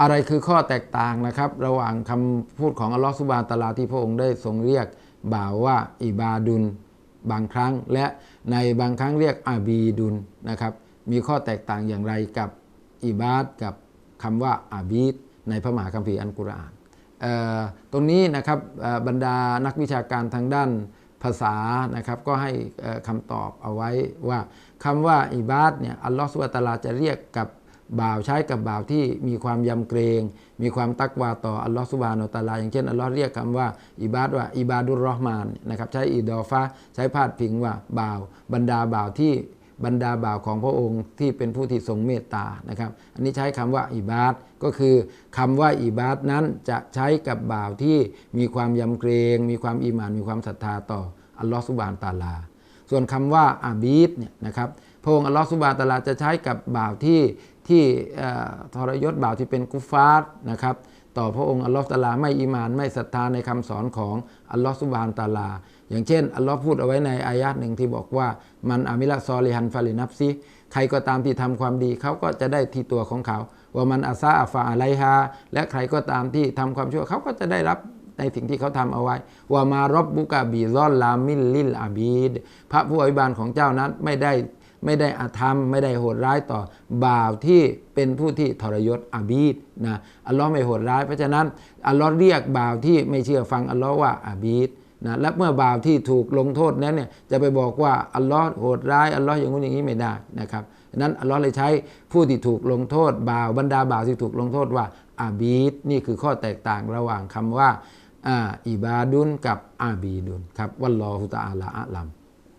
อะไรคือข้อแตกต่างนะครับ ระหว่างคำพูดของอัลลอฮฺสุบานตาลาที่พระองค์ได้ทรงเรียกบ่าวว่าอิบาดุลบางครั้ง และในบางครั้งเรียกอาบีดุลนะครับ มีข้อแตกต่างอย่างไรกับอิบาดกับคำว่าอาบีดในพระมหาคัมภีร์อันกุรอานเอ่อตรงนี้นะครับเอ่อบรรดานักวิชาการทางด้านภาษานะครับก็ให้คำตอบเอาไว้ว่าคำว่าอิบาดเนี่ยอัลลอฮฺสุบานตาลาจะเรียกกับ บ่าวใช้กับบ่าวที่มีความยำเกรง มีความตักวาต่ออัลลอฮฺสุบานอตาลา อย่างเช่นอัลลอฮ์เรียกคำว่าอิบาดว่าอิบาดุรราะห์มานนะครับใช้อิดอฟะใช้พาดพิงว่าบ่าว บรรดาบ่าวที่บรรดาบ่าวของพระองค์ที่เป็นผู้ที่ทรงเมตตานะครับ อันนี้ใช้คำว่าอิบาดก็คือคำว่าอิบาดนั้นจะใช้กับบ่าวที่มีความยำเกรง มีความอีหมาน มีความศรัทธาต่ออัลลอฮฺสุบานตาลา ส่วนคำว่าอาบีดเนี่ยนะครับ พระองค์อัลลอฮฺสุบานตลาจะใช้กับบ่าวที่ที่เอ่อทรยศบ่าวที่เป็นกุฟาร์นะครับต่อพระองค์อัลลอฮฺตาลาไม่อีหมานไม่ศรัทธาในคำสอนของอัลลอฮฺสุบานตาลา อย่างเช่นอัลลอฮ์พูดเอาไว้ในอายะห์หนึ่งที่บอกว่ามันอามิละซอลิฮันฟาลินับซิใครก็ตามที่ทำความดีเขาก็จะได้ที่ตัวของเขา ว่ามันอาซาอาฟาอะไรฮาและใครก็ตามที่ทำความชั่วเขาก็จะได้รับในสิ่งที่เขาทำเอาไว้ ว่ามารบบุกาบีซอนลามิลลิลอาบีดพระผู้อภิบาลของเจ้านั้นไม่ได้ ไม่ได้อาธรรม ไม่ได้โหดร้ายต่อบ่าวที่เป็นผู้ที่ทรยศอาบีดนะอัลลอฮ์ไม่โหดร้าย เพราะฉะนั้นอัลลอฮ์เรียกบ่าวที่ไม่เชื่อฟังอัลลอฮ์ว่าอาบีดนะและเมื่อบ่าวที่ถูกลงโทษนั้นเนี่ยจะไปบอกว่าอัลลอฮ์โหดร้ายอัลลอฮ์อย่างนู้นอย่างนี้ไม่ได้นะครับดังนั้นอัลลอฮ์เลยใช้ผู้ที่ถูกลงโทษบ่าวบรรดาบ่าวที่ถูกลงโทษว่าอาบีดนี่คือข้อแตกต่างระหว่างคำว่าอ่าอิบาดุนกับอาบีดุนครับวัลลอฮุตะอาลาอะลัม